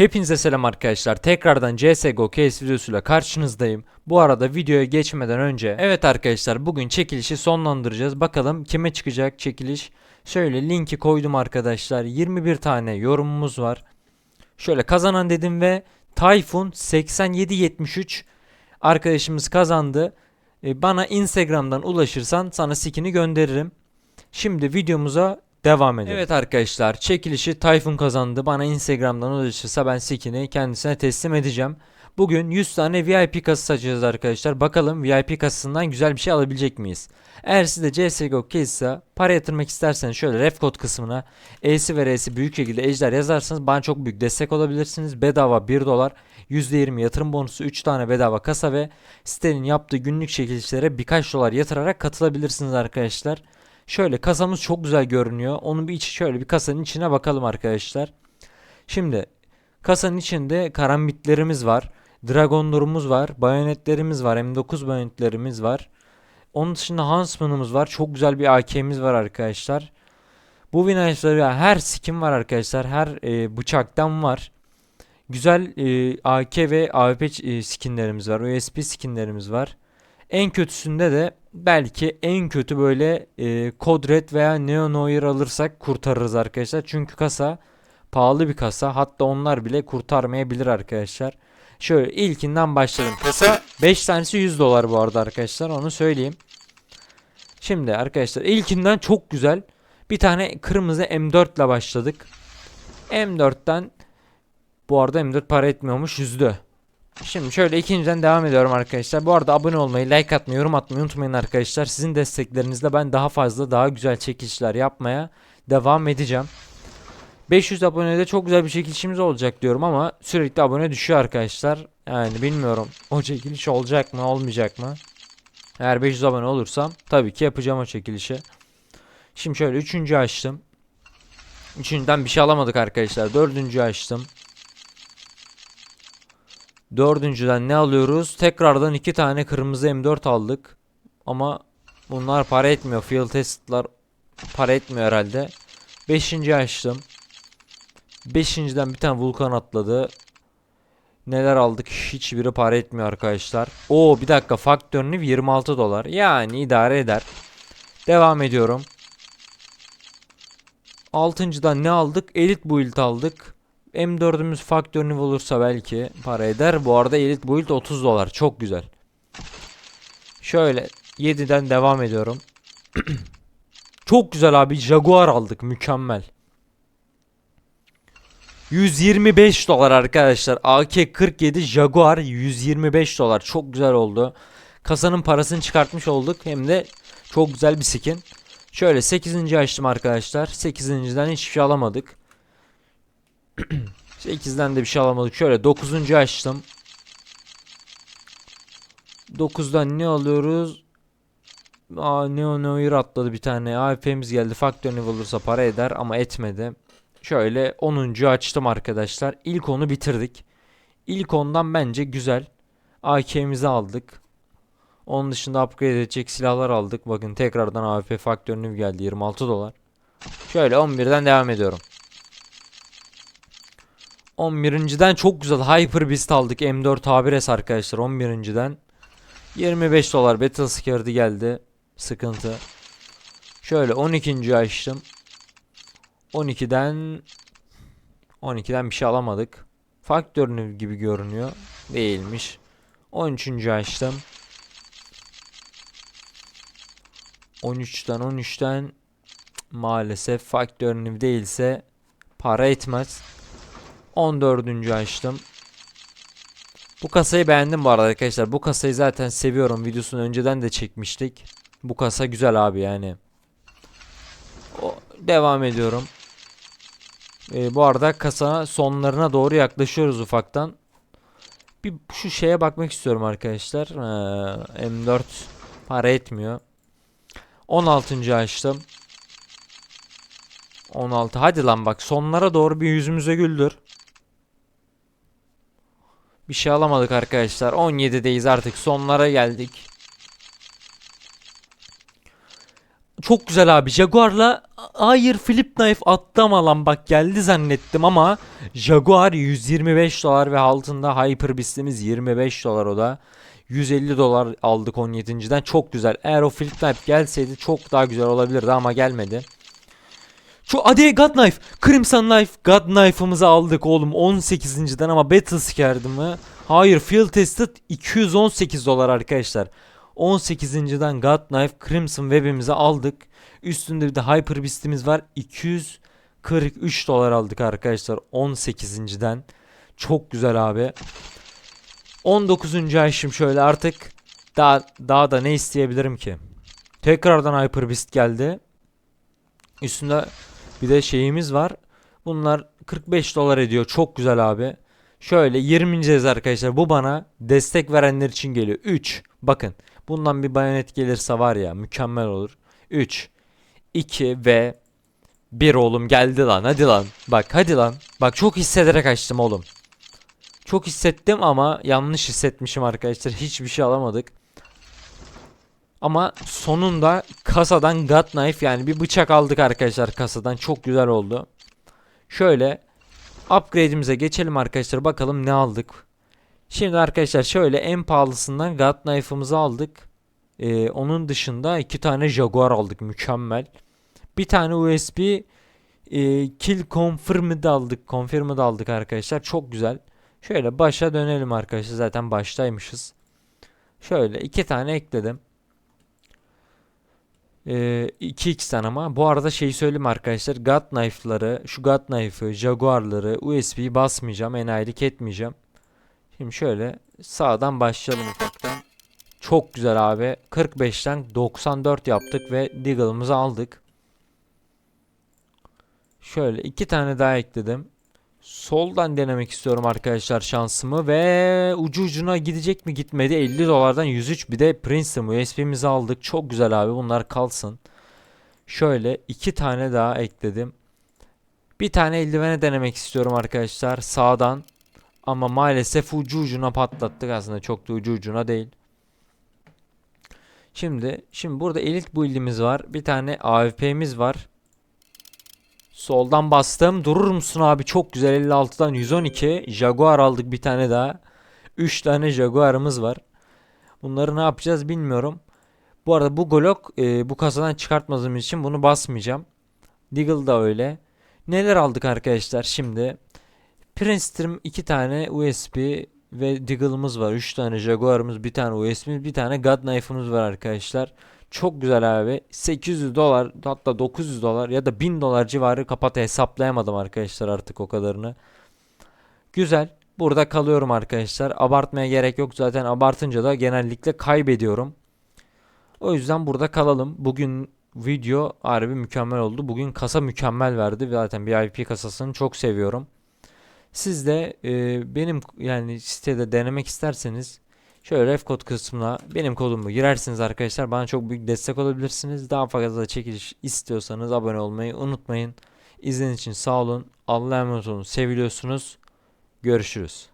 Hepinize selam arkadaşlar. Tekrardan CSGO case videosuyla karşınızdayım. Bu arada videoya geçmeden önce evet arkadaşlar bugün çekilişi sonlandıracağız. Bakalım kime çıkacak çekiliş. Şöyle linki koydum arkadaşlar. 21 tane yorumumuz var. Şöyle kazanan dedim ve Tayfun 8773 arkadaşımız kazandı. E, Bana Instagram'dan ulaşırsan sana skin'i gönderirim. Şimdi videomuza devam edelim. Evet arkadaşlar çekilişi Tayfun kazandı. Bana Instagram'dan ulaşırsa ben skin'i kendisine teslim edeceğim. Bugün 100 tane VIP kasası açacağız arkadaşlar. Bakalım VIP kasasından güzel bir şey alabilecek miyiz? Eğer siz de CSGO case'a para yatırmak isterseniz şöyle ref kod kısmına E'si ve R'si büyük şekilde ejder yazarsanız bana çok büyük destek olabilirsiniz. Bedava 1 dolar, %20 yatırım bonusu, 3 tane bedava kasa ve sitenin yaptığı günlük çekilişlere birkaç dolar yatırarak katılabilirsiniz arkadaşlar. Şöyle kasamız çok güzel görünüyor. Onun bir içi şöyle bir kasanın içine bakalım arkadaşlar. Şimdi kasanın içinde karambitlerimiz var. Dragonlarımız var. Bayonetlerimiz var. M9 bayonetlerimiz var. Onun dışında Huntsman'ımız var. Çok güzel bir AK'miz var arkadaşlar. Bu vinajları her skin var arkadaşlar. Her e, bıçaktan var. Güzel e, AK ve AWP e, skinlerimiz var. USB skinlerimiz var. En kötüsünde de belki en kötü böyle e, Kodret veya Neo Noir alırsak kurtarırız arkadaşlar. Çünkü kasa pahalı bir kasa. Hatta onlar bile kurtarmayabilir arkadaşlar. Şöyle ilkinden başladım. Kasa 5 tanesi 100 dolar bu arada arkadaşlar onu söyleyeyim. Şimdi arkadaşlar ilkinden çok güzel bir tane kırmızı M4 ile başladık. M4'ten bu arada M4 para etmiyormuş yüzdü. Şimdi şöyle ikinciden devam ediyorum arkadaşlar. Bu arada abone olmayı, like atmayı, yorum atmayı unutmayın arkadaşlar. Sizin desteklerinizle ben daha fazla, daha güzel çekilişler yapmaya devam edeceğim. 500 abonede çok güzel bir çekilişimiz olacak diyorum ama sürekli abone düşüyor arkadaşlar. Yani bilmiyorum o çekiliş olacak mı, olmayacak mı? Eğer 500 abone olursam tabii ki yapacağım o çekilişi. Şimdi şöyle üçüncü açtım. Üçüncüden bir şey alamadık arkadaşlar. Dördüncü açtım. Dördüncüden ne alıyoruz? Tekrardan iki tane kırmızı M4 aldık. Ama bunlar para etmiyor. Field testler para etmiyor herhalde. Beşinci açtım. Beşinciden bir tane vulkan atladı. Neler aldık? Hiçbiri para etmiyor arkadaşlar. Oo bir dakika faktörünü 26 dolar. Yani idare eder. Devam ediyorum. Altıncıdan ne aldık? Elite build aldık. M4'ümüz faktörünü olursa belki para eder. Bu arada Elite build 30 dolar. Çok güzel. Şöyle 7'den devam ediyorum. Çok güzel abi. Jaguar aldık. Mükemmel. 125 dolar arkadaşlar. AK-47 Jaguar 125 dolar. Çok güzel oldu. Kasanın parasını çıkartmış olduk. Hem de çok güzel bir skin. Şöyle 8. açtım arkadaşlar. 8.den hiçbir şey alamadık. 8'den de bir şey alamadık. Şöyle 9. açtım. 9'dan ne alıyoruz? Aa Neo Noir atladı bir tane. AFP'miz geldi. Faktörünü olursa para eder ama etmedi. Şöyle 10. açtım arkadaşlar. İlk onu bitirdik. İlk ondan bence güzel. AK'mizi aldık. Onun dışında upgrade edecek silahlar aldık. Bakın tekrardan AWP faktörünü geldi 26 dolar. Şöyle 11'den devam ediyorum. 11.den çok güzel Hyper Beast aldık. M4 A1S arkadaşlar 11.den. 25 dolar Battle Security geldi. Sıkıntı. Şöyle 12. açtım. 12'den 12'den bir şey alamadık. Faktörünü gibi görünüyor. Değilmiş. 13. açtım. 13'ten 13'ten maalesef faktörünü değilse para etmez. 14. açtım. Bu kasayı beğendim bu arada arkadaşlar. Bu kasayı zaten seviyorum. Videosunu önceden de çekmiştik. Bu kasa güzel abi yani. O, devam ediyorum. Ee, bu arada kasa sonlarına doğru yaklaşıyoruz ufaktan. Bir şu şeye bakmak istiyorum arkadaşlar. Ee, M4 para etmiyor. 16. açtım. 16. Hadi lan bak sonlara doğru bir yüzümüze güldür. Bir şey alamadık arkadaşlar. 17'deyiz artık sonlara geldik. Çok güzel abi. Jaguar'la hayır flip knife attım alan bak geldi zannettim ama Jaguar 125 dolar ve altında Hyper Beast'imiz 25 dolar o da. 150 dolar aldık 17.den. Çok güzel. Eğer o flip knife gelseydi çok daha güzel olabilirdi ama gelmedi. Şu hadi God Knife. Crimson Knife. God Knife'ımızı aldık oğlum 18.den ama Battle Scar'dı mı? Hayır Field Tested 218 dolar arkadaşlar. 18.den God Knife Crimson Web'imizi aldık. Üstünde bir de Hyper Beast'imiz var. 243 dolar aldık arkadaşlar 18.den. Çok güzel abi. 19. ay şimdi şöyle artık daha daha da ne isteyebilirim ki? Tekrardan Hyper Beast geldi. Üstünde bir de şeyimiz var. Bunlar 45 dolar ediyor. Çok güzel abi. Şöyle 20. cez arkadaşlar. Bu bana destek verenler için geliyor. 3. Bakın. Bundan bir bayonet gelirse var ya mükemmel olur. 3 2 ve 1 oğlum geldi lan. Hadi lan. Bak hadi lan. Bak çok hissederek açtım oğlum. Çok hissettim ama yanlış hissetmişim arkadaşlar. Hiçbir şey alamadık. Ama sonunda kasadan God Knife yani bir bıçak aldık arkadaşlar kasadan. Çok güzel oldu. Şöyle upgrade'imize geçelim arkadaşlar. Bakalım ne aldık. Şimdi arkadaşlar şöyle en pahalısından God Knife'ımızı aldık. Ee, onun dışında iki tane Jaguar aldık. Mükemmel. Bir tane USB e, Kill Confirm'ı da aldık. Confirm'ı da aldık arkadaşlar. Çok güzel. Şöyle başa dönelim arkadaşlar. Zaten baştaymışız. Şöyle iki tane ekledim. Ee, 2x'ten ama. Bu arada şeyi söyleyeyim arkadaşlar. God Knife'ları şu God Knife'ı Jaguar'ları USB basmayacağım enayilik etmeyeceğim. Şimdi şöyle sağdan başlayalım ufaktan. Çok güzel abi. 45'ten 94 yaptık ve Deagle'ımızı aldık. Şöyle iki tane daha ekledim Soldan denemek istiyorum arkadaşlar şansımı ve ucu ucuna gidecek mi gitmedi? 50 dolardan 103 bir de Princeton USB'mizi aldık. Çok güzel abi bunlar kalsın. Şöyle iki tane daha ekledim. Bir tane eldivene denemek istiyorum arkadaşlar sağdan. Ama maalesef ucu ucuna patlattık. Aslında çok da ucu ucuna değil. Şimdi şimdi burada elit build'imiz var. Bir tane AWP'miz var Soldan bastım. Durur musun abi? Çok güzel 56'dan 112. Jaguar aldık bir tane daha. 3 tane Jaguar'ımız var. Bunları ne yapacağız bilmiyorum. Bu arada bu Glock e, bu kasadan çıkartmadığım için bunu basmayacağım. Deagle da öyle. Neler aldık arkadaşlar şimdi? Princeton 2 tane USB ve Deagle'ımız var. 3 tane Jaguar'ımız, bir tane USB'miz, bir tane God Knife'ımız var arkadaşlar. Çok güzel abi. 800 dolar hatta 900 dolar ya da 1000 dolar civarı kapata hesaplayamadım arkadaşlar artık o kadarını. Güzel. Burada kalıyorum arkadaşlar. Abartmaya gerek yok. Zaten abartınca da genellikle kaybediyorum. O yüzden burada kalalım. Bugün video harbi mükemmel oldu. Bugün kasa mükemmel verdi. Zaten VIP kasasını çok seviyorum. Siz de e, benim yani sitede denemek isterseniz Şöyle ref kod kısmına benim kodumu girersiniz arkadaşlar. Bana çok büyük destek olabilirsiniz. Daha fazla çekiliş istiyorsanız abone olmayı unutmayın. İzlediğiniz için sağ olun. Allah'a emanet olun. Seviliyorsunuz. Görüşürüz.